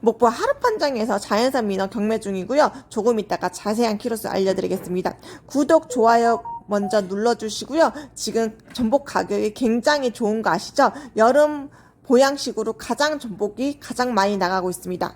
목포 하루판장에서 자연산 민어 경매 중이고요. 조금 있다가 자세한 키로수 알려드리겠습니다. 구독, 좋아요 먼저 눌러주시고요. 지금 전복 가격이 굉장히 좋은 거 아시죠? 여름 보양식으로 가장 전복이 가장 많이 나가고 있습니다.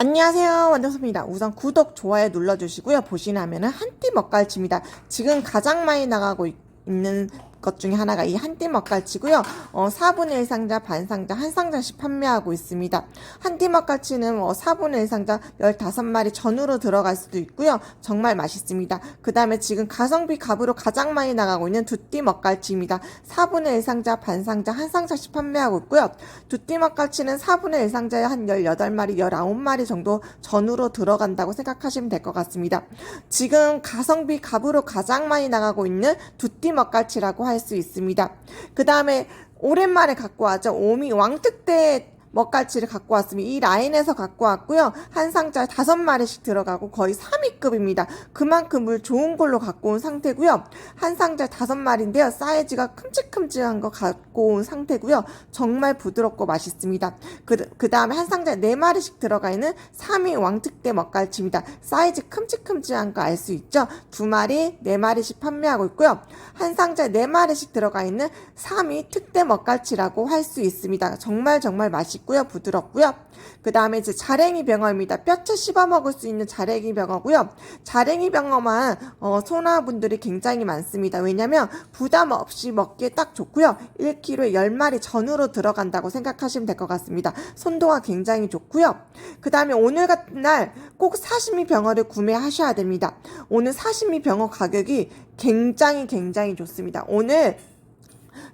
안녕하세요. 원정수입니다. 우선 구독, 좋아요 눌러주시고요. 보시면 은 한띠 먹갈치입니다. 지금 가장 많이 나가고 있- 있는 것 중에 하나가 이 한띠 먹갈치고요. 어, 4분의 1 상자, 반 상자, 한 상자씩 판매하고 있습니다. 한띠 먹갈치는 어, 4분의 1 상자 15마리 전으로 들어갈 수도 있고요. 정말 맛있습니다. 그 다음에 지금 가성비 갑으로 가장 많이 나가고 있는 두띠 먹갈치입니다. 4분의 1 상자, 반 상자, 한 상자씩 판매하고 있고요. 두띠 먹갈치는 4분의 1 상자에 한 18마리, 19마리 정도 전으로 들어간다고 생각하시면 될 것 같습니다. 지금 가성비 갑으로 가장 많이 나가고 있는 두띠 먹갈치라고 할 수 있습니다. 그 다음에 오랜만에 갖고 왔죠. 오미 왕특대 먹갈치를 갖고 왔습니다. 이 라인에서 갖고 왔고요. 한 상자에 다섯 마리씩 들어가고 거의 3위급입니다. 그만큼 물 좋은 걸로 갖고 온 상태고요. 한 상자에 다섯 마리인데요. 사이즈가 큼직큼직한 거 갖고 온 상태고요. 정말 부드럽고 맛있습니다. 그, 그 다음에 한 상자에 네 마리씩 들어가 있는 3위 왕특대 먹갈치입니다. 사이즈 큼직큼직한 거 알 수 있죠? 두 마리, 네 마리씩 판매하고 있고요. 한 상자에 네 마리씩 들어가 있는 3위 특대 먹갈치라고 할 수 있습니다. 정말 정말 맛있고 요. 부드럽고요. 그 다음에 이제 자랭이 병어입니다. 뼈채 씹어 먹을 수 있는 자랭이 병어고요. 자랭이 병어만 어, 소나분들이 굉장히 많습니다. 왜냐면 부담 없이 먹기에 딱 좋고요. 1kg에 10마리 전으로 들어간다고 생각하시면 될 것 같습니다. 손도가 굉장히 좋고요. 그 다음에 오늘 같은 날 꼭 사시미 병어를 구매하셔야 됩니다. 오늘 사시미 병어 가격이 굉장히 굉장히 좋습니다. 오늘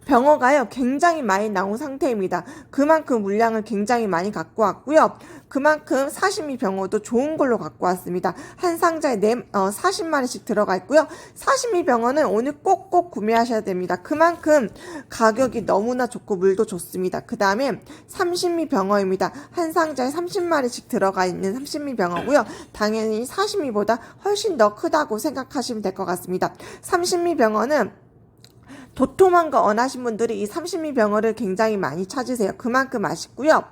병어가요 굉장히 많이 나온 상태입니다. 그만큼 물량을 굉장히 많이 갖고 왔고요. 그만큼 사시미 병어도 좋은 걸로 갖고 왔습니다. 한 상자에 네, 어, 40마리씩 들어가 있고요. 사시미 병어는 오늘 꼭꼭 구매하셔야 됩니다. 그만큼 가격이 너무나 좋고 물도 좋습니다. 그 다음에 삼신미 병어입니다. 한 상자에 30마리씩 들어가 있는 삼신미 병어고요. 당연히 사시미보다 훨씬 더 크다고 생각하시면 될 것 같습니다. 삼신미 병어는 도톰한 거 원하신 분들이 이 30미 병어를 굉장히 많이 찾으세요. 그만큼 맛있고요.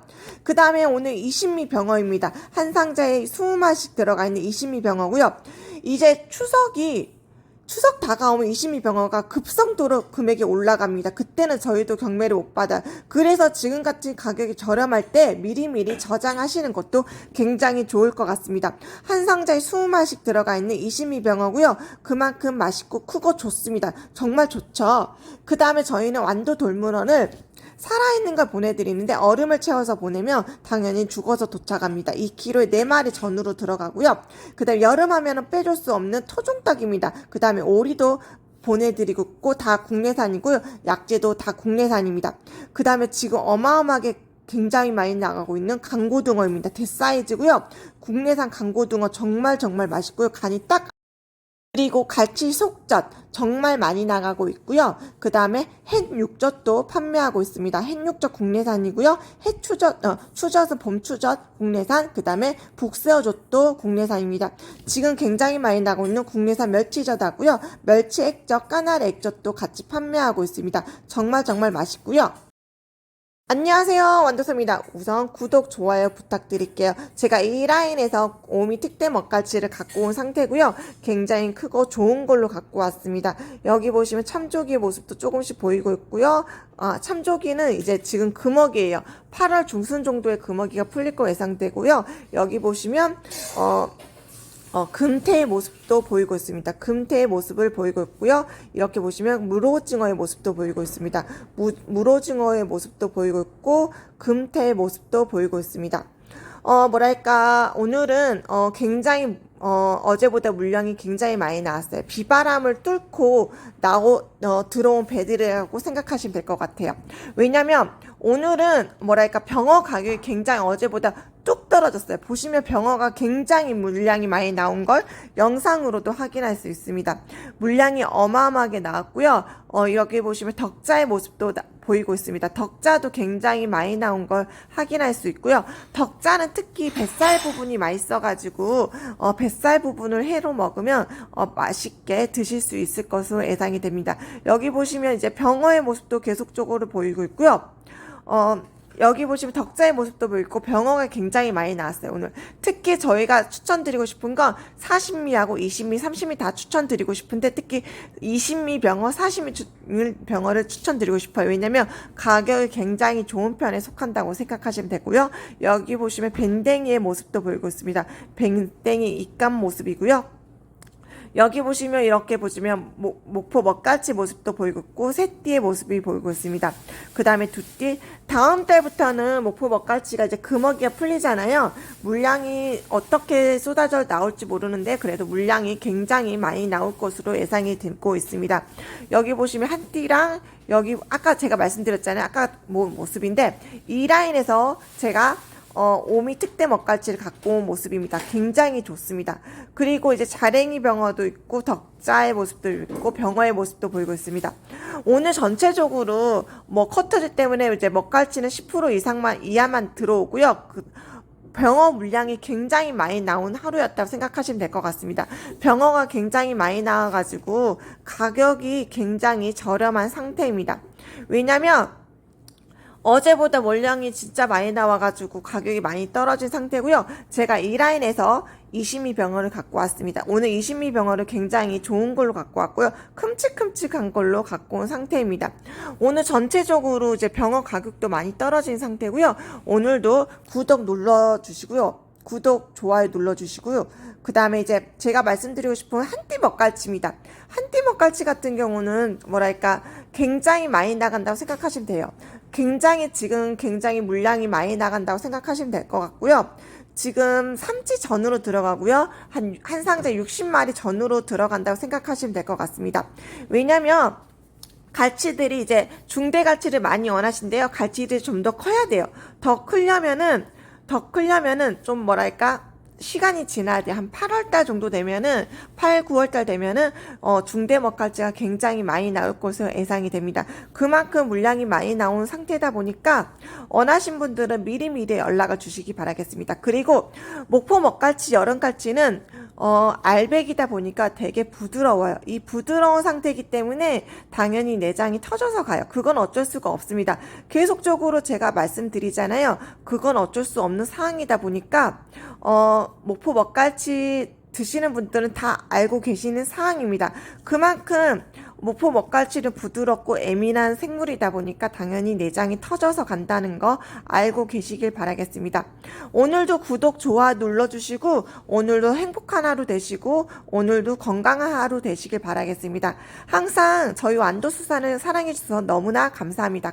그 다음에 오늘 20미 병어입니다. 한 상자에 20마씩 들어가 있는 20미 병어고요. 이제 추석이 추석 다가오면 20미 병어가 급성도로 금액이 올라갑니다. 그때는 저희도 경매를 못 받아요. 그래서 지금같이 가격이 저렴할 때 미리미리 저장하시는 것도 굉장히 좋을 것 같습니다. 한 상자에 20마씩 들어가 있는 20미 병어고요. 그만큼 맛있고 크고 좋습니다. 정말 좋죠. 그 다음에 저희는 완도 돌문어를 살아있는 걸 보내드리는데 얼음을 채워서 보내면 당연히 죽어서 도착합니다. 2kg에 4마리 전으로 들어가고요. 그 다음에 여름하면 빼줄 수 없는 토종닭입니다. 그 다음에 오리도 보내드리고 있고 다 국내산이고요. 약재도 다 국내산입니다. 그 다음에 지금 어마어마하게 굉장히 많이 나가고 있는 강고등어입니다. 대사이즈고요. 국내산 강고등어 정말 정말 맛있고요. 간이 딱 그리고 갈치 속젓 정말 많이 나가고 있고요. 그 다음에 햇육젓도 판매하고 있습니다. 햇육젓 국내산이고요. 해추젓, 어, 추젓은 봄추젓 국내산, 그 다음에 북새우젓도 국내산입니다. 지금 굉장히 많이 나가고 있는 국내산 멸치젓하고요. 멸치 액젓, 까나리 액젓도 같이 판매하고 있습니다. 정말 정말 맛있고요. 안녕하세요. 원도서입니다. 우선 구독, 좋아요 부탁드릴게요. 제가 이 라인에서 오미 특대 먹갈치를 갖고 온 상태고요. 굉장히 크고 좋은 걸로 갖고 왔습니다. 여기 보시면 참조기의 모습도 조금씩 보이고 있고요. 아, 참조기는 이제 지금 금어기예요. 8월 중순 정도에 금어기가 풀릴 거 예상되고요. 여기 보시면 어 어, 금태의 모습도 보이고 있습니다. 금태의 모습을 보이고 있고요. 이렇게 보시면 물오징어의 모습도 보이고 있습니다. 무, 물오징어의 모습도 보이고 있고 금태의 모습도 보이고 있습니다. 어, 뭐랄까, 오늘은, 어, 굉장히, 어, 어제보다 물량이 굉장히 많이 나왔어요. 비바람을 뚫고 나오, 어, 들어온 배들이라고 생각하시면 될 것 같아요. 왜냐면, 오늘은, 뭐랄까, 병어 가격이 굉장히 어제보다 뚝 떨어졌어요. 보시면 병어가 굉장히 물량이 많이 나온 걸 영상으로도 확인할 수 있습니다. 물량이 어마어마하게 나왔고요. 어, 여기 보시면 덕자의 모습도 나- 보이고 있습니다. 덕자도 굉장히 많이 나온 걸 확인할 수 있고요. 덕자는 특히 뱃살 부분이 맛있어가지고 어, 뱃살 부분을 회로 먹으면 어, 맛있게 드실 수 있을 것으로 예상이 됩니다. 여기 보시면 이제 병어의 모습도 계속적으로 보이고 있고요. 어, 여기 보시면 덕자의 모습도 보이고 병어가 굉장히 많이 나왔어요 오늘. 특히 저희가 추천드리고 싶은 건 40미하고 20미, 30미 다 추천드리고 싶은데 특히 20미 병어, 40미 주- 병어를 추천드리고 싶어요. 왜냐면 가격이 굉장히 좋은 편에 속한다고 생각하시면 되고요. 여기 보시면 밴댕이의 모습도 보이고 있습니다. 밴댕이 입감 모습이고요 여기 보시면 이렇게 보시면 목, 목포 먹갈치 모습도 보이고 있고 새띠의 모습이 보이고 있습니다. 그 다음에 두띠 다음 달부터는 목포 먹갈치가 이제 금어기가 풀리잖아요. 물량이 어떻게 쏟아져 나올지 모르는데 그래도 물량이 굉장히 많이 나올 것으로 예상이 되고 있습니다. 여기 보시면 한 띠랑 여기 아까 제가 말씀드렸잖아요. 아까 모, 모습인데 이 라인에서 제가 어, 오미 특대 먹갈치를 갖고 온 모습입니다. 굉장히 좋습니다. 그리고 이제 자랭이 병어도 있고 덕자의 모습도 있고 병어의 모습도 보이고 있습니다. 오늘 전체적으로 뭐 커터즈 때문에 이제 먹갈치는 10% 이상만 이하만 들어오고요. 그 병어 물량이 굉장히 많이 나온 하루였다고 생각하시면 될 것 같습니다. 병어가 굉장히 많이 나와가지고 가격이 굉장히 저렴한 상태입니다. 왜냐면 어제보다 물량이 진짜 많이 나와가지고 가격이 많이 떨어진 상태고요. 제가 이 라인에서 20미 병어를 갖고 왔습니다. 오늘 20미 병어를 굉장히 좋은 걸로 갖고 왔고요. 큼직큼직한 걸로 갖고 온 상태입니다. 오늘 전체적으로 이제 병어 가격도 많이 떨어진 상태고요. 오늘도 구독 눌러주시고요. 구독, 좋아요 눌러주시고요. 그 다음에 이제 제가 말씀드리고 싶은 한띠 먹갈치입니다. 한띠 먹갈치 같은 경우는 뭐랄까 굉장히 많이 나간다고 생각하시면 돼요. 굉장히 지금 굉장히 물량이 많이 나간다고 생각하시면 될 것 같고요. 지금 삼치 전으로 들어가고요. 한, 한 상자 60마리 전으로 들어간다고 생각하시면 될 것 같습니다. 왜냐면 갈치들이 이제 중대 갈치를 많이 원하신데요. 갈치들이 좀 더 커야 돼요. 더 크려면은 더 크려면은 좀 뭐랄까 시간이 지나야 돼. 한 8월 달 정도 되면은 8, 9월 달 되면은 어 중대 먹갈치가 굉장히 많이 나올 것으로 예상이 됩니다. 그만큼 물량이 많이 나온 상태다 보니까 원하신 분들은 미리미리 연락을 주시기 바라겠습니다. 그리고 목포 먹갈치 여름갈치는 어, 알배기다 보니까 되게 부드러워요. 이 부드러운 상태이기 때문에 당연히 내장이 터져서 가요. 그건 어쩔 수가 없습니다. 계속적으로 제가 말씀드리잖아요. 그건 어쩔 수 없는 상황이다 보니까, 어, 목포 먹갈치 드시는 분들은 다 알고 계시는 상황입니다. 그만큼 목포 먹갈치는 부드럽고 예민한 생물이다 보니까 당연히 내장이 터져서 간다는 거 알고 계시길 바라겠습니다. 오늘도 구독, 좋아 눌러주시고 오늘도 행복한 하루 되시고 오늘도 건강한 하루 되시길 바라겠습니다. 항상 저희 완도수산을 사랑해주셔서 너무나 감사합니다.